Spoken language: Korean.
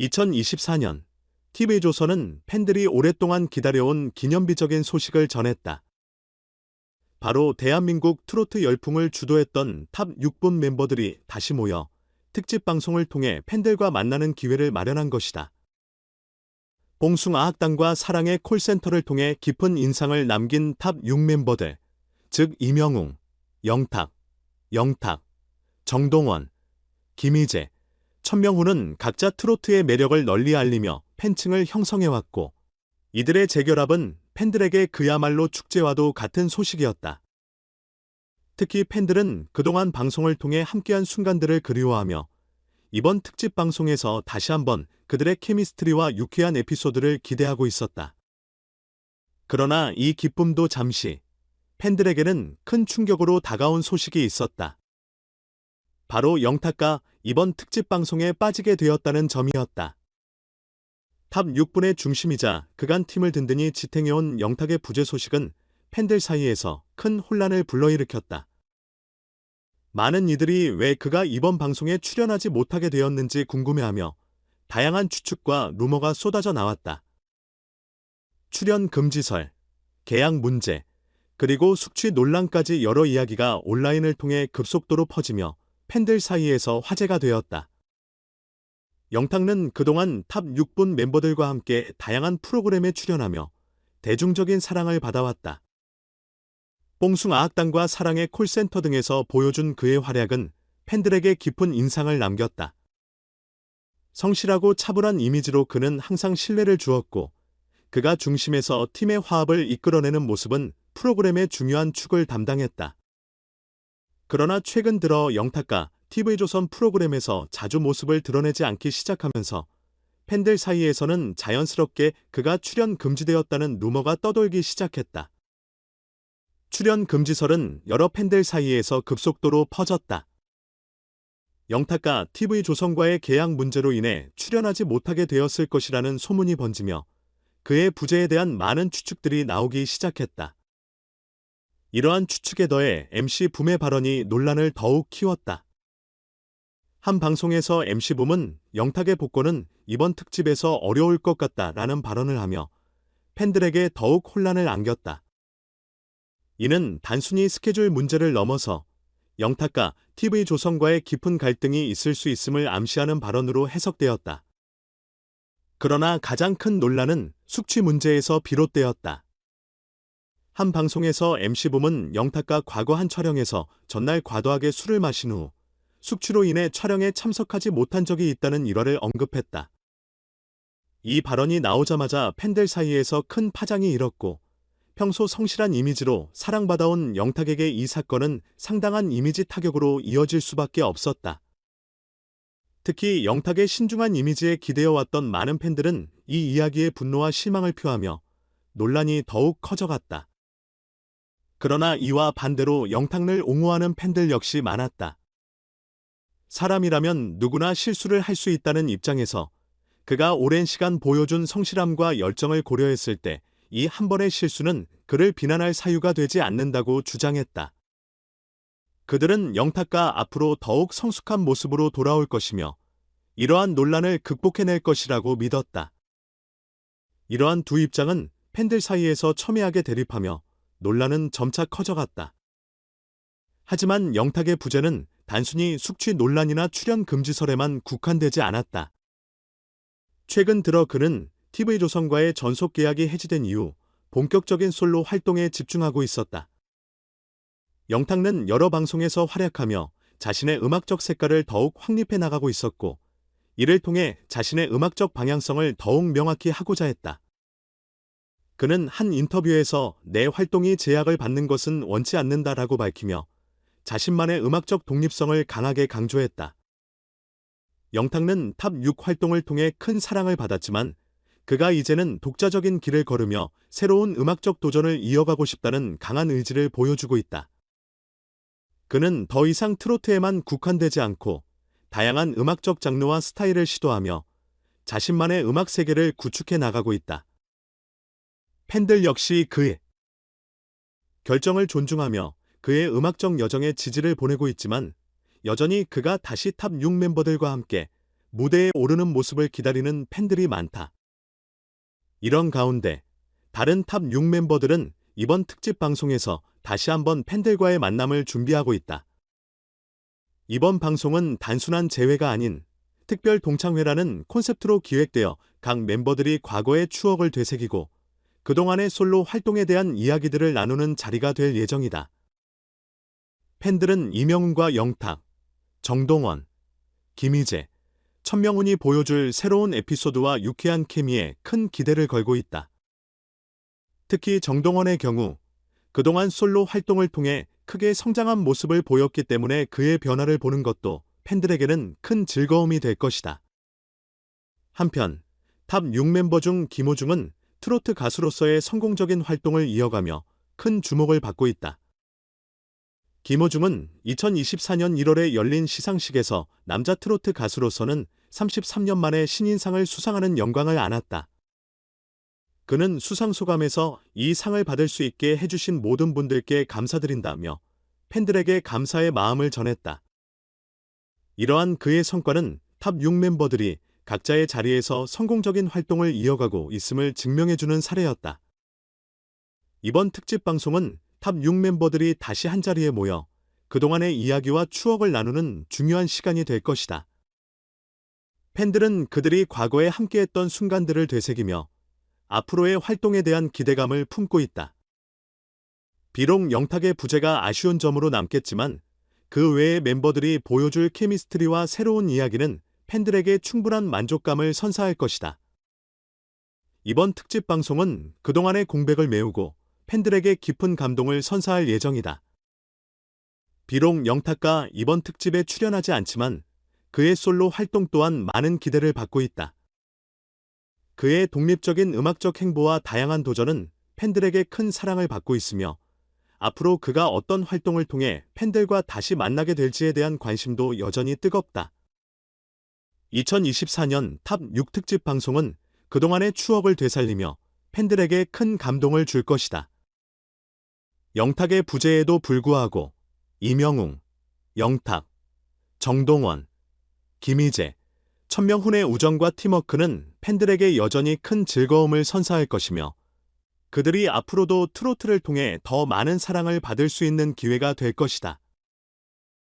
2024년 TV조선은 팬들이 오랫동안 기다려온 기념비적인 소식을 전했다. 바로 대한민국 트로트 열풍을 주도했던 탑 6분 멤버들이 다시 모여 특집 방송을 통해 팬들과 만나는 기회를 마련한 것이다. 봉숭아학당과 사랑의 콜센터를 통해 깊은 인상을 남긴 탑 6 멤버들, 즉 이명웅, 영탁, 영탁, 정동원, 김희재, 천명훈은 각자 트로트의 매력을 널리 알리며 팬층을 형성해왔고, 이들의 재결합은 팬들에게 그야말로 축제와도 같은 소식이었다. 특히 팬들은 그동안 방송을 통해 함께한 순간들을 그리워하며 이번 특집 방송에서 다시 한번 그들의 케미스트리와 유쾌한 에피소드를 기대하고 있었다. 그러나 이 기쁨도 잠시 팬들에게는 큰 충격으로 다가온 소식이 있었다. 바로 영탁가 이번 특집 방송에 빠지게 되었다는 점이었다. 탑 6분의 중심이자 그간 팀을 든든히 지탱해온 영탁의 부재 소식은 팬들 사이에서 큰 혼란을 불러일으켰다. 많은 이들이 왜 그가 이번 방송에 출연하지 못하게 되었는지 궁금해하며 다양한 추측과 루머가 쏟아져 나왔다. 출연 금지설, 계약 문제, 그리고 숙취 논란까지 여러 이야기가 온라인을 통해 급속도로 퍼지며 팬들 사이에서 화제가 되었다. 영탁은 그동안 탑 6분 멤버들과 함께 다양한 프로그램에 출연하며 대중적인 사랑을 받아왔다. 뽕숭아학당과 사랑의 콜센터 등에서 보여준 그의 활약은 팬들에게 깊은 인상을 남겼다. 성실하고 차분한 이미지로 그는 항상 신뢰를 주었고, 그가 중심에서 팀의 화합을 이끌어내는 모습은 프로그램의 중요한 축을 담당했다. 그러나 최근 들어 영탁가 TV조선 프로그램에서 자주 모습을 드러내지 않기 시작하면서 팬들 사이에서는 자연스럽게 그가 출연 금지되었다는 루머가 떠돌기 시작했다. 출연 금지설은 여러 팬들 사이에서 급속도로 퍼졌다. 영탁가 TV조선과의 계약 문제로 인해 출연하지 못하게 되었을 것이라는 소문이 번지며 그의 부재에 대한 많은 추측들이 나오기 시작했다. 이러한 추측에 더해 MC 붐의 발언이 논란을 더욱 키웠다. 한 방송에서 MC 붐은 영탁의 복권은 이번 특집에서 어려울 것 같다라는 발언을 하며 팬들에게 더욱 혼란을 안겼다. 이는 단순히 스케줄 문제를 넘어서 영탁과 TV조선과의 깊은 갈등이 있을 수 있음을 암시하는 발언으로 해석되었다. 그러나 가장 큰 논란은 숙취 문제에서 비롯되었다. 한 방송에서 MC붐은 영탁과 과거 한 촬영에서 전날 과도하게 술을 마신 후 숙취로 인해 촬영에 참석하지 못한 적이 있다는 일화를 언급했다. 이 발언이 나오자마자 팬들 사이에서 큰 파장이 일었고 평소 성실한 이미지로 사랑받아온 영탁에게 이 사건은 상당한 이미지 타격으로 이어질 수밖에 없었다. 특히 영탁의 신중한 이미지에 기대어왔던 많은 팬들은 이 이야기에 분노와 실망을 표하며 논란이 더욱 커져갔다. 그러나 이와 반대로 영탁을 옹호하는 팬들 역시 많았다. 사람이라면 누구나 실수를 할 수 있다는 입장에서 그가 오랜 시간 보여준 성실함과 열정을 고려했을 때 이 한 번의 실수는 그를 비난할 사유가 되지 않는다고 주장했다. 그들은 영탁과 앞으로 더욱 성숙한 모습으로 돌아올 것이며 이러한 논란을 극복해낼 것이라고 믿었다. 이러한 두 입장은 팬들 사이에서 첨예하게 대립하며 논란은 점차 커져갔다. 하지만 영탁의 부재는 단순히 숙취 논란이나 출연 금지설에만 국한되지 않았다. 최근 들어 그는 TV조선과의 전속 계약이 해지된 이후 본격적인 솔로 활동에 집중하고 있었다. 영탁은 여러 방송에서 활약하며 자신의 음악적 색깔을 더욱 확립해 나가고 있었고, 이를 통해 자신의 음악적 방향성을 더욱 명확히 하고자 했다. 그는 한 인터뷰에서 내 활동이 제약을 받는 것은 원치 않는다라고 밝히며 자신만의 음악적 독립성을 강하게 강조했다. 영탁은 탑 6 활동을 통해 큰 사랑을 받았지만 그가 이제는 독자적인 길을 걸으며 새로운 음악적 도전을 이어가고 싶다는 강한 의지를 보여주고 있다. 그는 더 이상 트로트에만 국한되지 않고 다양한 음악적 장르와 스타일을 시도하며 자신만의 음악 세계를 구축해 나가고 있다. 팬들 역시 그의 결정을 존중하며 그의 음악적 여정에 지지를 보내고 있지만 여전히 그가 다시 탑 6 멤버들과 함께 무대에 오르는 모습을 기다리는 팬들이 많다. 이런 가운데 다른 탑 6 멤버들은 이번 특집 방송에서 다시 한번 팬들과의 만남을 준비하고 있다. 이번 방송은 단순한 재회가 아닌 특별 동창회라는 콘셉트로 기획되어 각 멤버들이 과거의 추억을 되새기고 그동안의 솔로 활동에 대한 이야기들을 나누는 자리가 될 예정이다. 팬들은 이명훈과 영탁, 정동원, 김희재, 천명훈이 보여줄 새로운 에피소드와 유쾌한 케미에 큰 기대를 걸고 있다. 특히 정동원의 경우 그동안 솔로 활동을 통해 크게 성장한 모습을 보였기 때문에 그의 변화를 보는 것도 팬들에게는 큰 즐거움이 될 것이다. 한편 탑 6멤버 중 김호중은 트로트 가수로서의 성공적인 활동을 이어가며 큰 주목을 받고 있다. 김호중은 2024년 1월에 열린 시상식에서 남자 트로트 가수로서는 33년 만에 신인상을 수상하는 영광을 안았다. 그는 수상 소감에서 이 상을 받을 수 있게 해주신 모든 분들께 감사드린다며 팬들에게 감사의 마음을 전했다. 이러한 그의 성과는 탑 6 멤버들이 각자의 자리에서 성공적인 활동을 이어가고 있음을 증명해주는 사례였다. 이번 특집 방송은 탑 6 멤버들이 다시 한자리에 모여 그동안의 이야기와 추억을 나누는 중요한 시간이 될 것이다. 팬들은 그들이 과거에 함께했던 순간들을 되새기며 앞으로의 활동에 대한 기대감을 품고 있다. 비록 영탁의 부재가 아쉬운 점으로 남겠지만 그 외의 멤버들이 보여줄 케미스트리와 새로운 이야기는 팬들에게 충분한 만족감을 선사할 것이다. 이번 특집 방송은 그동안의 공백을 메우고 팬들에게 깊은 감동을 선사할 예정이다. 비록 영탁가 이번 특집에 출연하지 않지만 그의 솔로 활동 또한 많은 기대를 받고 있다. 그의 독립적인 음악적 행보와 다양한 도전은 팬들에게 큰 사랑을 받고 있으며 앞으로 그가 어떤 활동을 통해 팬들과 다시 만나게 될지에 대한 관심도 여전히 뜨겁다. 2024년 탑 6 특집 방송은 그동안의 추억을 되살리며 팬들에게 큰 감동을 줄 것이다. 영탁의 부재에도 불구하고 이명웅, 영탁, 정동원, 김희재, 천명훈의 우정과 팀워크는 팬들에게 여전히 큰 즐거움을 선사할 것이며 그들이 앞으로도 트로트를 통해 더 많은 사랑을 받을 수 있는 기회가 될 것이다.